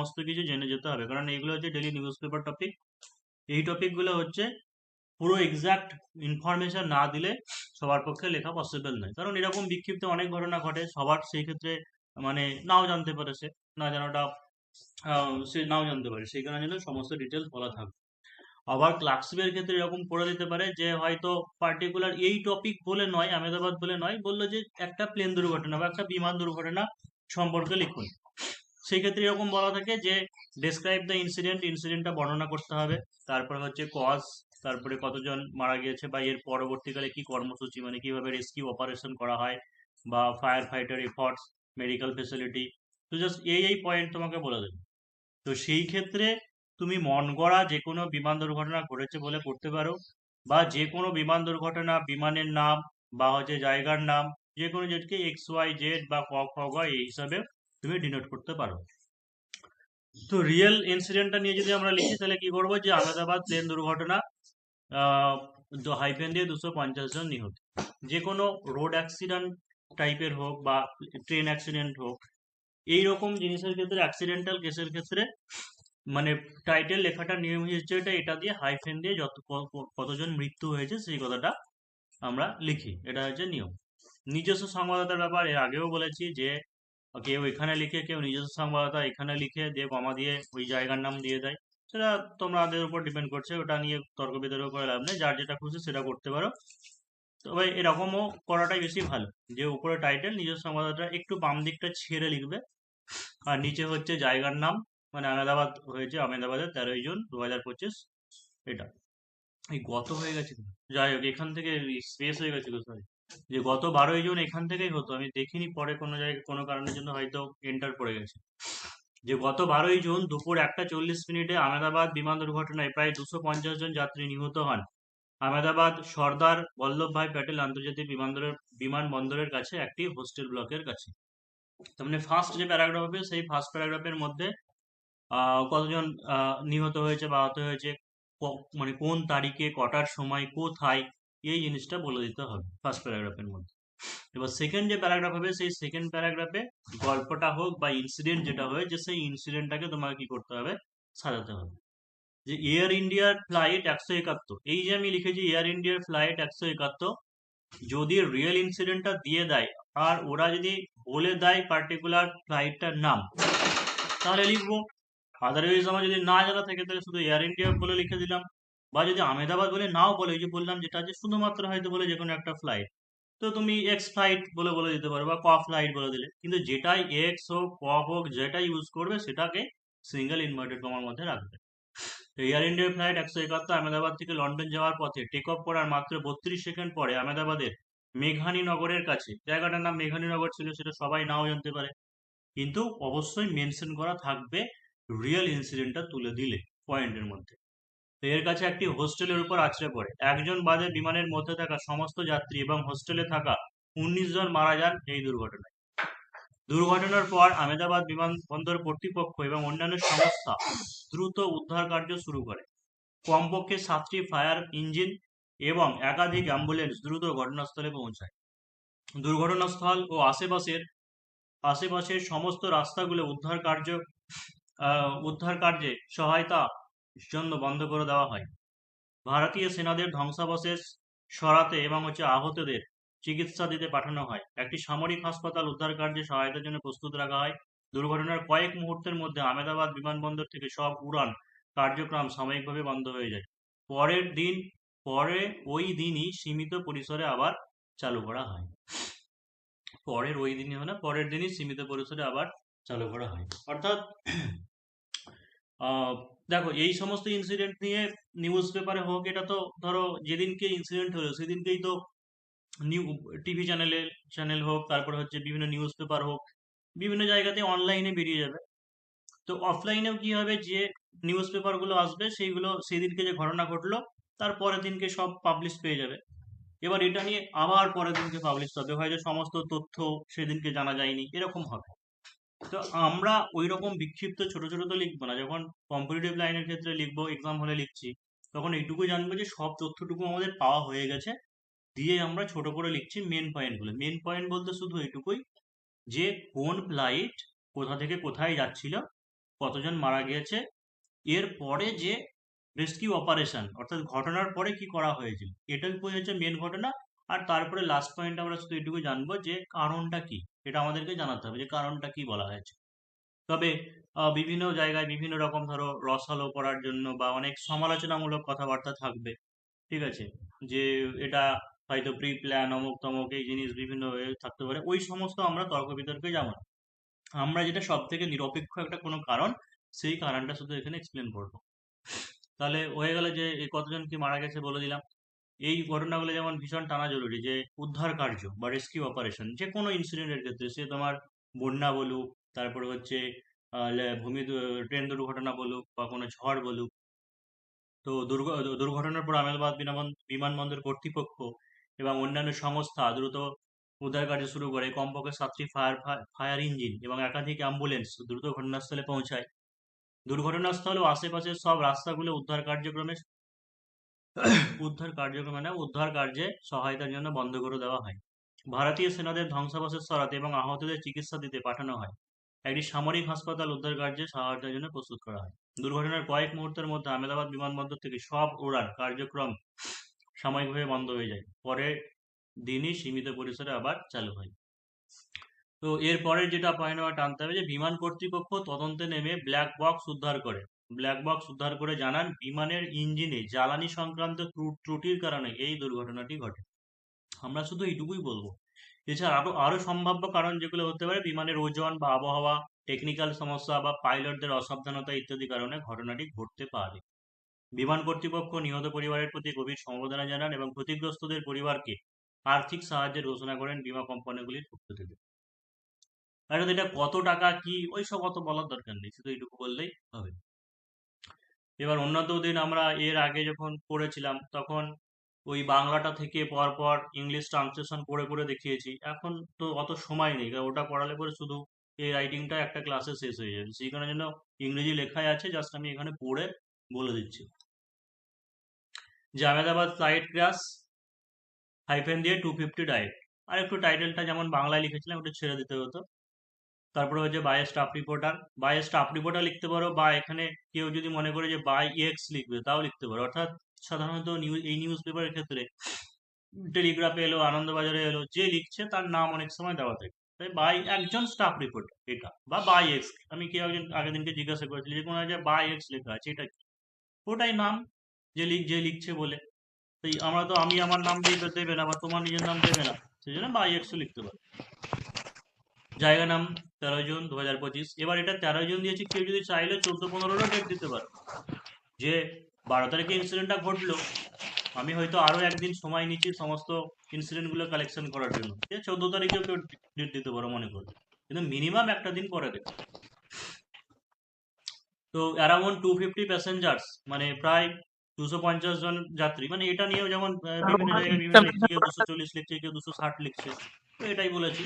সমস্ত কিছু জেনে যেতে হবে। কারণ এইগুলো হচ্ছে ডেলি নিউজ পেপার টপিক এই টপিকগুলো হচ্ছে পুরো এক্সাক্ট ইনফরমেশন না দিলে সবার পক্ষে লেখা পসিবল নয়। কারণ এরকম বিক্ষিপ্ত অনেক ঘটনা ঘটে, সবার সেই ক্ষেত্রে মানে নাও জানতে পারে সে না জানাটা সে নাও জানতে পারে, সেই কারণে জন্য সমস্ত ডিটেলস বলা থাকবে আবার ক্লার্কশিপের ক্ষেত্রে এরকম করে দিতে পারে যে হয়তো পার্টিকুলার এই টপিক বলে নয় আহমেদাবাদ বলে নয়, বলল যে একটা প্লেন দুর্ঘটনা বা একটা বিমান দুর্ঘটনা সম্পর্কে লিখুন। সেই ক্ষেত্রে এরকম বলা থাকে যে ডেসক্রাইব দ্য ইনসিডেন্ট ইনসিডেন্টটা বর্ণনা করতে হবে। তারপরে হচ্ছে কজ তারপরে কতজন মারা গিয়েছে বা এর পরবর্তীকালে কি কর্মসূচি মানে কীভাবে রেস্কিউ অপারেশন করা হয় বা fire fighter efforts medical facility তো জাস্ট এই এই পয়েন্ট তোমাকে বলে দেবে। তো সেই ক্ষেত্রে তুমি মন গড়া যে কোনো বিমান দুর্ঘটনা ঘটেছে বলে করতে পারো বা যে কোনো বিমান দুর্ঘটনা, বিমানের নাম বা হচ্ছে জায়গার নাম যে কোনো যেটিকে এক্স ওয়াই জেড বা ক, খ এই হিসাবে তুমি ডিনোট করতে পারো। তো রিয়েল ইনসিডেন্টটা নিয়ে যদি আমরা লিখি, তাহলে কি করব যে, আহমেদাবাদ প্লেন দুর্ঘটনা হাইফেন দিয়ে দুশো পঞ্চাশ জন নিহত। যে কোনো রোড অ্যাক্সিডেন্ট টাইপের হোক বা ট্রেন অ্যাক্সিডেন্ট হোক এই রকম জিনিসের ক্ষেত্রে অ্যাক্সিডেন্টাল কেসের ক্ষেত্রে মানে টাইটেল লেখাটা নিয়ম হচ্ছে এটা এটা দিয়ে হাইফেন দিয়ে যত কতজন মৃত্যু হয়েছে, সেই কথাটা আমরা লিখি। এটা হচ্ছে নিয়ম। নিজস্ব সংবাদদাতার ব্যাপার, এর আগেও বলেছি যে কেউ এখানে লিখে কেউ নিজস্ব সংবাদদাতা এখানে লিখে দিয়ে কমা দিয়ে ওই জায়গার নাম দিয়ে দেয়। সেটা তোমাদের উপর ডিপেন্ড করছে, ওটা নিয়ে তর্ক বিতর্ক করে লাভ নেই, যার যেটা খুশি সেটা করতে পারো। তবে এরকমও করাটাই বেশি ভালো, যে উপরে টাইটেল নিজস্ব সংবাদদাতা একটু বাম দিকটা ছেড়ে লিখবে, আর নিচে হচ্ছে জায়গার নাম মানে আহমেদাবাদ হয়েছে আহমেদাবাদের তেরোই জুন দু হাজার পঁচিশ, এটা। এই গত হয়ে গেছে যাই হোক, এখান থেকে স্পেস হয়ে গেছিল সরি যে গত বারোই জুন এখান থেকেই হতো। আমি দেখিনি পরে কোনো জায়গায় কোনো কারণের জন্য হয়তো এন্টার পড়ে গেছে। যে গত বারোই জুন দুপুর একটা চল্লিশ মিনিটে আহমেদাবাদ বিমান দুর্ঘটনায় প্রায় দুশো পঞ্চাশ জন যাত্রী নিহত হন। আহমেদাবাদ সর্দার বল্লভভাই প্যাটেল আন্তর্জাতিক বিমানবন্দরের বিমানবন্দরের কাছে একটি হোস্টেল ব্লকের কাছে। তার মানে ফার্স্ট যে প্যারাগ্রাফ হবে, সেই ফার্স্ট প্যারাগ্রাফের মধ্যে কতজন নিহত হয়েছে বা আহত হয়েছে মানে কোন তারিখে, কটার সময়, কোথায় এই জিনিসটা বলে দিতে হবে ফার্স্ট প্যারাগ্রাফের মধ্যে। এবার সেকেন্ড যে প্যারাগ্রাফ হবে, সেই সেকেন্ড প্যারাগ্রাফে গল্পটা হোক বা ইনসিডেন্ট যেটা হয়েছে সেই ইনসিডেন্টটাকে তোমাকে কি করতে হবে? সাজাতে হবে। যে এয়ার ইন্ডিয়ার ফ্লাইট একশো একাত্তর, এই যে আমি লিখেছি এয়ার ইন্ডিয়ার ফ্লাইট একশো একাত্তর, যদি রিয়েল ইনসিডেন্টটা দিয়ে দেয়, আর ওরা যদি বলে দেয় পার্টিকুলার ফ্লাইটটার নাম, তাহলে লিখব। আদারওয়াইজ আমার যদি না জানা থাকে, তাহলে শুধু এয়ার ইন্ডিয়া বলে লিখে দিলাম। বা যদি আহমেদাবাদ বলে নাও বলে, ওই যে বললাম যেটা যে শুধুমাত্র হয়তো বলে যে কোনো একটা ফ্লাইট তো তুমি এক্স ফ্লাইট বলে বলে দিতে পারো বা ক ফ্লাইট বলে দিলে। কিন্তু যেটাই এক্স হোক ক হোক যেটা ইউজ করবে, সেটাকে সিঙ্গেল ইনভার্টেড কমার মধ্যে রাখবে। এয়ার ইন্ডিয়ার ফ্লাইট একশো একাত্তর, আহমেদাবাদ থেকে লন্ডন যাওয়ার পথে টেক অফ করার মাত্র বত্রিশ সেকেন্ড পরে আহমেদাবাদের মেঘানী নগরের কাছে, জায়গাটার নাম মেঘানী নগর ছিল, সেটা সবাই নাও জানতে পারে। কিন্তু অবশ্যই মেনশন করা থাকবে রিয়েল ইনসিডেন্টটা তুলে দিলে পয়েন্টের মধ্যে। তো এর কাছে একটি হোস্টেলের উপর আছড়ে পড়ে। একজন বাদে বিমানের মধ্যে থাকা সমস্ত যাত্রী এবং হোস্টেলে থাকা উনিশ জন মারা যান এই দুর্ঘটনায়। দুর্ঘটনার পর আহমেদাবাদ বিমানবন্দর কর্তৃপক্ষ এবং অন্যান্য সংস্থা দ্রুত উদ্ধার কার্য শুরু করে। কমপক্ষে সাতটি ফায়ার ইঞ্জিন এবং একাধিক অ্যাম্বুলেন্স দ্রুত ঘটনাস্থলে পৌঁছায়। দুর্ঘটনাস্থল ও আশেপাশের আশেপাশের সমস্ত রাস্তাগুলো উদ্ধার কার্য উদ্ধার কার্যে সহায়তা জন্য বন্ধ করে দেওয়া হয়। ভারতীয় সেনাদের ধ্বংসাবশেষ সরাতে এবং হচ্ছে আহতদের চিকিৎসা দিতে পাঠানো হয়। একটি সামরিক হাসপাতাল উদ্ধার কার্যে সহায়তার জন্য প্রস্তুত রাখা হয়। দুর্ঘটনার কয়েক মুহূর্তের মধ্যে আহমেদাবাদ বিমানবন্দর থেকে সব উড়ান কার্যক্রম সাময়িকভাবে বন্ধ হয়ে যায়। পরের দিন, পরে ওই দিনই সীমিত পরিসরে আবার চালু করা হয়। পরের ওই দিনই হয় না, পরের দিনই সীমিত পরিসরে আবার চালু করা হয়। অর্থাৎ দেখো, এই সমস্ত ইনসিডেন্ট নিয়ে নিউজ পেপারে হোক, এটা তো ধরো যেদিনকে ইনসিডেন্ট হলো, সেদিনকেই তো নিউ টিভি চ্যানেলে চ্যানেল হোক, তারপরে হচ্ছে বিভিন্ন নিউজ পেপার হোক, বিভিন্ন জায়গাতে অনলাইনে বেরিয়ে যাবে। তো অফলাইনেও কি হবে যে নিউজ পেপারগুলো আসবে, সেইগুলো সেদিনকে যে ঘটনা ঘটলো, তার পরের দিনকে সব পাবলিশ পেয়ে যাবে। এবার এটা নিয়ে আবার পরের দিনকে পাবলিশ হবে। হয়তো সমস্ত তথ্য সেদিনকে জানা যায়নি, এরকম হবে। তো আমরা ওই রকম বিক্ষিপ্ত ছোট ছোট তো লিখব না। যখন কম্পিটিটিভ লাইনের ক্ষেত্রে লিখব এক্সাম হলে লিখছি, তখন এইটুকুই জানব যে সব তথ্যটুকু আমাদের পাওয়া হয়ে গেছে। দিয়ে আমরা ছোট করে লিখছি মেন পয়েন্টগুলো মেন পয়েন্ট বলতে শুধু এইটুকুই যে কোন ফ্লাইট কোথা থেকে কোথায় যাচ্ছিল, কতজন মারা গিয়েছে, এর পরে যে রেস্কিউ অপারেশন অর্থাৎ ঘটনার পরে কি করা হয়েছিল, এটাই হচ্ছে মেন ঘটনা। আর তারপরে লাস্ট পয়েন্ট আমরা শুধু এটুকু জানব যে কারণটা কি, এটা আমাদেরকে জানাতে হবে যে কারণটা কি বলা হয়েছে। তবে বিভিন্ন জায়গায় বিভিন্ন রকম ধরো রসালো করার জন্য বা অনেক সমালোচনামূলক কথাবার্তা থাকবে, ঠিক আছে? যে এটা হয়তো প্রি প্ল্যান অমুক তমুক এই জিনিস বিভিন্ন থাকতে পারে, ওই সমস্ত আমরা তর্ক বিতর্কে যাব না। আমরা যেটা সব থেকে নিরপেক্ষ একটা কোনো কারণ, সেই কারণটা শুধু এখানে এক্সপ্লেন করব। তাহলে হয়ে গেল যে কতজন কি মারা গেছে বলে দিলাম। এই ঘটনাগুলো যেমন ভীষণ টানা জরুরি যে উদ্ধার কার্য বা রেস্কিউ অপারেশন যে কোনো ইনসিডেন্টের ক্ষেত্রে, সে তোমার বন্যা বলুক, তারপরে হচ্ছে ভূমি ট্রেন দুর্ঘটনা বলুক বা কোনো ঝড় বলুক। তো দুর্ঘ- দুর্ঘটনার পর বিমানবন- বিমানবন্দর কর্তৃপক্ষ এবং অন্যান্য সংস্থা দ্রুত উদ্ধার কার্য শুরু করে। কমপক্ষে সাতটি ফায়ার ফায়ার ইঞ্জিন এবং একাধিক অ্যাম্বুলেন্স দ্রুত ঘটনাস্থলে পৌঁছায়। দুর্ঘটনাস্থল ও আশেপাশের সব রাস্তাগুলো উদ্ধার কার্যক্রমে উদ্ধার কার্যক্রম মানে উদ্ধার কার্যে সহায়তার জন্য বন্ধ করে দেওয়া হয়। ভারতীয় সেনাদের ধ্বংসাবশেষ সরাতে এবং আহতদের চিকিৎসা দিতে পাঠানো হয়। একটি সামরিক হাসপাতাল উদ্ধার কার্যে সহায়তার জন্য প্রস্তুত করা হয়। দুর্ঘটনার কয়েক মুহূর্তের মধ্যে আহমেদাবাদ বিমানবন্দর থেকে সব উড়ান কার্যক্রম সাময়িকভাবে বন্ধ হয়ে যায়। পরের দিনই সীমিত পরিসরে আবার চালু হয়। তো এর পরের যেটা পয়েন্ট আমার টানতে হবে যে বিমান কর্তৃপক্ষ তদন্তে নেমে ব্ল্যাক বক্স উদ্ধার করে। ব্ল্যাক বক্স উদ্ধার করে জানান, বিমানের ইঞ্জিনে জ্বালানি সংক্রান্ত ত্রুটির কারণে এই দুর্ঘটনাটি ঘটে। আমরা শুধু এইটুকুই বলব। এছাড়া আরও আরও সম্ভাব্য কারণ যেগুলো হতে পারে, বিমানের ওজন বা আবহাওয়া টেকনিক্যাল সমস্যা বা পাইলটদের অসাবধানতা ইত্যাদি কারণে ঘটনাটি ঘটতে পারে। বিমান কর্তৃপক্ষ নিহত পরিবারের প্রতি গভীর সমবেদনা জানান এবং ক্ষতিগ্রস্তদের পরিবারকে আর্থিক সাহায্যের ঘোষণা করেন বিমা কোম্পানিগুলির পক্ষ থেকে। আর এটা কত টাকা, কি ওই সব অত বলার দরকার নেই, শুধু এইটুকু বললেই হবে। এবার অন্যত দিন আমরা এর আগে যখন পড়েছিলাম, তখন ওই বাংলাটা থেকে পরপর ইংলিশ ট্রান্সলেশন করে করে দেখিয়েছি। এখন তো অত সময় নেই, কারণ ওটা পড়ালে পরে শুধু এই রাইটিংটা একটা ক্লাসে শেষ হয়ে যাবে। সেই জন্য ইংরেজি লেখাই আছে জাস্ট আমি এখানে পড়ে বলে দিচ্ছি। জামেদাবাদ ফ্লাইট ক্রাশ হাইফেন দিয়ে টু ফিফটি ডাইট আর একটু টাইটেলটা যেমন বাংলায় লিখেছিলাম একটু ছেড়ে দিতে হতো। তারপরে হচ্ছে by staff reporter by staff reporter লিখতে পারো বা এখানে কেউ যদি মনে করে যে বাই এক্স লিখবে তাও লিখতে পারো। অর্থাৎ সাধারণত নিউজ এই নিউজ পেপারের ক্ষেত্রে টেলিগ্রাফে এলো, আনন্দবাজারে এলো, যে লিখছে তার নাম অনেক সময় দেওয়া থাকে। তাই বাই একজন স্টাফ রিপোর্টার এটা বা বাই এক্স আমি কেউ একজন আগের দিনকে জিজ্ঞাসা করেছিলি যে কোনো বাই এক্স লেখা আছে, এটা কি? ওটাই নাম যে লিখ যে লিখছে বলে। তাই আমরা তো, আমি আমার নাম দিয়ে দেবে না বা তোমার নিজের নাম দেবে না, সেই জন্য বাই এক্সও লিখতে পারো। জায়গা নাম তেরো জুন দু হাজার পঁচিশ। এবার এটা তেরো জুন দিয়েছি, কেউ যদি চাইলে চোদ্দ পনেরোরও ডেট দিতে পারে। যে বারো তারিখে ইনসিডেন্টটা ঘটলো, আমি হয়তো আরও একদিন সময় নিচ্ছি সমস্ত ইনসিডেন্টগুলো কালেকশন করার জন্য। আছে চোদ্দ তারিখেও কেউ ডেট দিতে পারো মনে করবে কিন্তু মিনিমাম একটা দিন পরে দেবে তো অ্যারাউন্ড টু ফিফটি প্যাসেঞ্জার্স মানে প্রায় দুশো পঞ্চাশ জন যাত্রী মানে এটা নিয়েও যেমন বিভিন্ন জায়গায় বিভিন্ন লিখছে, কেউ দুশো চল্লিশ লিখছে, কেউ দুশো ষাট লিখছে, তো এটাই বলেছি।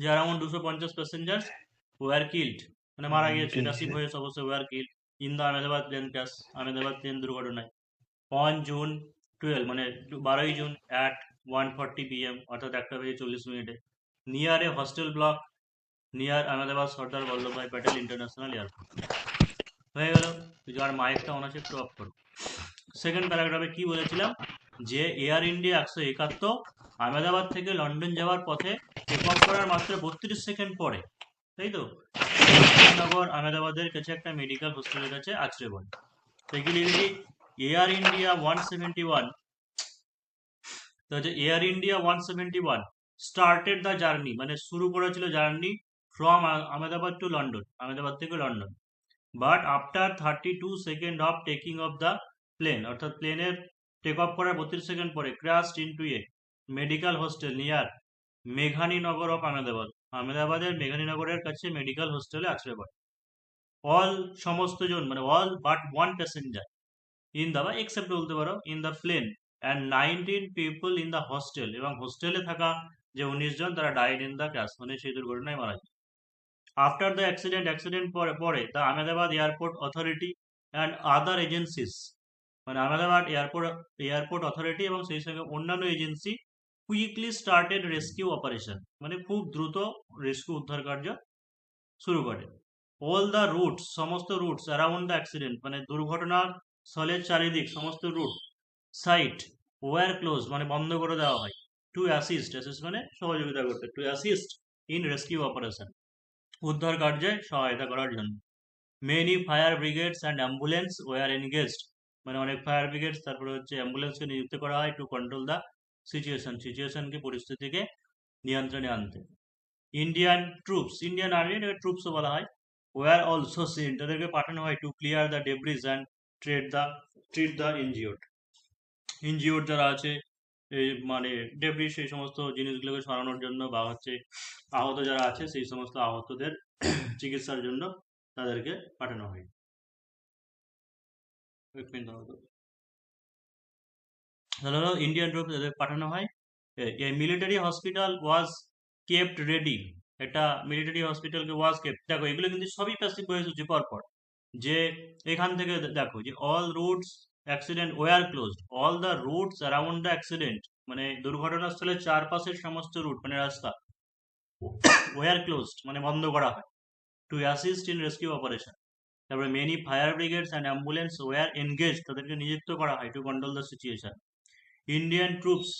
যে অ্যারাউন্ড দুশো পঞ্চাশ প্যাসেঞ্জার্স ওয়ার কিল্ড মানে মারা গিয়েছে নাসিব হয়েছে অবশ্যই were killed in the Ahmedabad plane crash Ahmedabad plane দুর্ঘটনায়। অন জুন টুয়েলভ মানে বারোই June at one forty PM অর্থাৎ একটা বেজে চল্লিশ মিনিটে near a hostel block near Ahmedabad Sardar Vallabhbhai Patel international airport হয়ে গেল যার মাইকটা আছে একটু অফ করো। সেকেন্ড প্যারাগ্রাফে কি বলেছিলাম? যে এয়ার ইন্ডিয়া একশো একাত্তর আহমেদাবাদ থেকে লন্ডন যাওয়ার পথে টেক অফ করার মাত্র বত্রিশ সেকেন্ড পরে, তাই তো? নগর আহমেদাবাদের কাছে একটা মেডিকেল হোস্টেলের কাছে আছড়ে পড়ে সেগুলি Air India one seventy one তো হচ্ছে Air India one seventy one started the journey মানে শুরু করেছিল journey from Ahmedabad to London, Ahmedabad থেকে London. But after thirty two second of taking off the plane অর্থাৎ প্লেনের টেক অফ করার বত্রিশ সেকেন্ড পরে crash into a medical hostel near Meghaninagar of Ahmedabad. আহমেদাবাদের মেঘানীনগরের কাছে মেডিকেল হোস্টেলে আছড়ে পড়ে অল সমস্ত জন মানে all but one passenger in the, বা এক্সেপ্ট বলতে পারো, in the plane and nineteen people in the hostel এবং হোস্টেলে থাকা যে উনিশ জন, তারা ডাইড ইন দ্য ক্রাশ মানে সেই দুর্ঘটনায় মারা যায়। আফটার দ্য অ্যাক্সিডেন্ট অ্যাক্সিডেন্ট পরে পরে the Ahmedabad airport authority and other agencies মানে আহমেদাবাদ এয়ারপোর্ট এয়ারপোর্ট অথরিটি এবং সেই সঙ্গে অন্যান্য agency quickly started rescue operation মানে খুব দ্রুত রেস্কিউ উদ্ধার কার্য শুরু করে। অল দ্য রুটস সমস্ত রুটস অ্যারাউন্ড দ্য অ্যাক্সিডেন্ট মানে দুর্ঘটনার স্থলের চারিদিক, সমস্ত রুট সাইট ওয়ার ক্লোজ মানে বন্ধ করে দেওয়া হয়। টু অ্যাসিস্ট অ্যাসিস্ট মানে সহযোগিতা করতে to assist in rescue operation উদ্ধার কার্যে সহায়তা করার জন্য। Many fire brigades and ambulance were engaged মানে অনেক ফায়ার ব্রিগেডস তারপরে হচ্ছে অ্যাম্বুলেন্সকে নিযুক্ত করা হয় টু কন্ট্রোল দ্য সিচুয়েশন সিচুয়েশনকে পরিস্থিতিকে নিয়ন্ত্রণে আনতে ইন্ডিয়ান ট্রুপস ইন্ডিয়ান আর্মি এটাকে ট্রুপসও বলা হয় ওয়ার অলসো সিন তাদেরকে পাঠানো হয় to clear the debris and tread the treat the injured injured যারা আছে এই মানে ডেব্রিজ সেই সমস্ত জিনিসগুলোকে সরানোর জন্য বা হচ্ছে আহত যারা আছে সেই সমস্ত আহতদের চিকিৎসার জন্য তাদেরকে পাঠানো হয় এক ইন্ডিয়ান ট্রুপ পাঠানো হয়। A military hospital was kept ready একটা মিলিটারি হসপিটালকে ওয়াজ কেপ্ট দেখো, এগুলো কিন্তু সবই প্যাসিভ ভয়েস হচ্ছে পরপর। যে এখান থেকে দেখো যে all routes accident were closed all the routes around the accident মানে দুর্ঘটনাস্থলের চারপাশের সমস্ত রুট মানে রাস্তা ওয়ার ক্লোজড মানে বন্ধ করা হয়। To assist in rescue operation তারপরে many fire brigades and ambulance were engage তাদেরকে নিযুক্ত করা হয় to control the situation Indian troops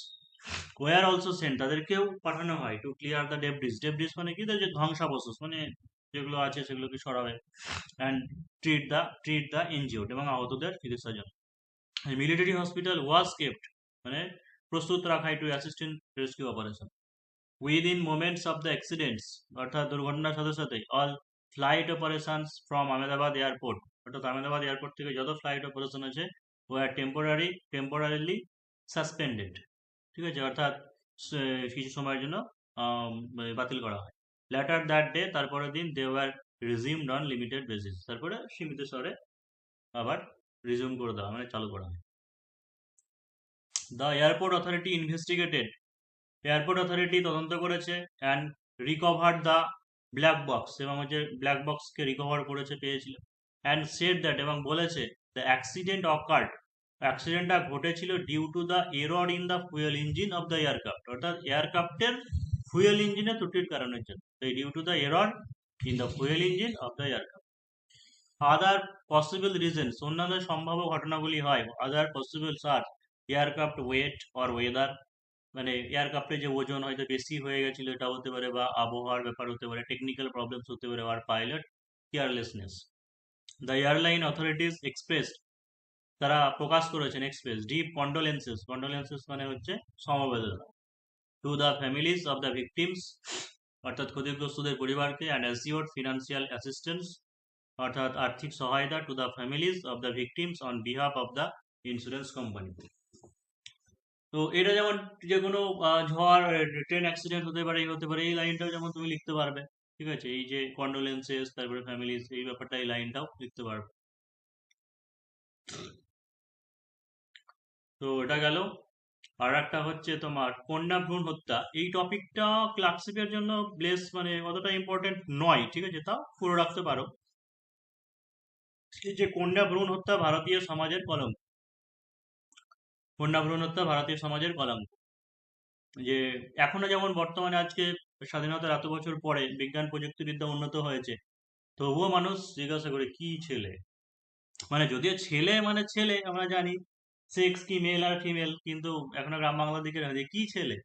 were also sent তাদেরকেও পাঠানো হয় to clear the debris debris মানে কি? যে ধ্বংসাবশেষ মানে যেগুলো আছে সেগুলোকে সরাবে and treat the treat the injured এবং আহতদের চিকিৎসার জন্য। মিলিটারি হসপিটাল ওয়াজ কেপ্ট মানে প্রস্তুত রাখা to assist in rescue operation within moments of the accidents অর্থাৎ দুর্ঘটনার সাথে সাথে all flight operations from Ahmedabad airport অর্থাৎ আহমেদাবাদ এয়ারপোর্ট থেকে যত ফ্লাইট অপারেশন আছে ওয়ার টেম্পোরারি টেম্পোরারিলি সাসপেন্ডেড ঠিক আছে? অর্থাৎ কিছু সময়ের জন্য মানে বাতিল করা হয়। লেটার দ্যাট ডে তারপরের দিন they were resumed on limited basis তারপরে সীমিত স্তরে আবার রিজিউম করে দেওয়া মানে চালু করা হয়। The airport authority investigated airport authority তদন্ত করেছে and recover the black box এবং হচ্ছে ব্ল্যাক বক্সকে রিকভার করেছে, পেয়েছিল। অ্যান্ড সেড দ্যাট এবং বলেছে দ্য অ্যাক্সিডেন্ট অকার্ড অ্যাক্সিডেন্টটা ঘটেছিল due to the error in the fuel engine of the aircraft অর্থাৎ এয়ারক্রাফটের ফুয়েল ইঞ্জিনে ত্রুটির কারণের জন্য due to the error in the fuel engine of the aircraft other possible reasons অন্যান্য সম্ভাব্য ঘটনাগুলি হয়। আদার পসিবলস আর এয়ারক্রাফট ওয়েট অর ওয়েদার মানে এয়ারক্রাফটের যে ওজন হয়তো বেশি হয়ে গেছিল, এটা হতে পারে বা আবহাওয়ার ব্যাপার হতে পারে টেকনিক্যাল প্রবলেমস হতে পারে আর pilot carelessness the airline authorities express তারা প্রকাশ করেছেন এক্সপ্রেস ডিপ কন্ডোলেন্সেস কন্ডোলেন্সেস মানে হচ্ছে সমবেদনা। To the families of the victims অর্থাৎ ক্ষতিগ্রস্তদের পরিবারকে অ্যান্ড অ্যাসিওর ফিনান্সিয়াল অ্যাসিস্ট্যান্স অর্থাৎ আর্থিক সহায়তা to the families of the victims on behalf of the insurance company তো এটা যেমন যে কোনো ঝড় ট্রেন অ্যাক্সিডেন্ট হতে পারে, এই হতে পারে, এই লাইনটাও যেমন তুমি লিখতে পারবে, ঠিক আছে? এই যে কন্ডোলেন্সেস তারপরে ফ্যামিলিজ এই ব্যাপারটা, এই লাইনটাও লিখতে পারবে। তো এটা গেল। আর একটা হচ্ছে তোমার কন্যা ভ্রূণ হত্যা। এই টপিকটা ক্লার্কশিপের জন্য ব্লেস মানে অতটা ইম্পর্টেন্ট নয়, ঠিক আছে? তাও পুরো রাখতে পারো। যে কন্যা ভ্রূণ হত্যা ভারতীয় সমাজের কলম। কন্যা ভ্রূণ হত্যা ভারতীয় সমাজের কলম। যে এখনও যেমন বর্তমানে আজকে স্বাধীনতার এত বছর পরে বিজ্ঞান প্রযুক্তিবিদ্যা উন্নত হয়েছে, তবুও মানুষ জিজ্ঞাসা করে, কি ছেলে? মানে যদিও ছেলে মানে ছেলে, আমরা জানি সেক্স কি মেল আর ফিমেল কিন্তু এখনও গ্রাম বাংলার দিকে কি ছেলে?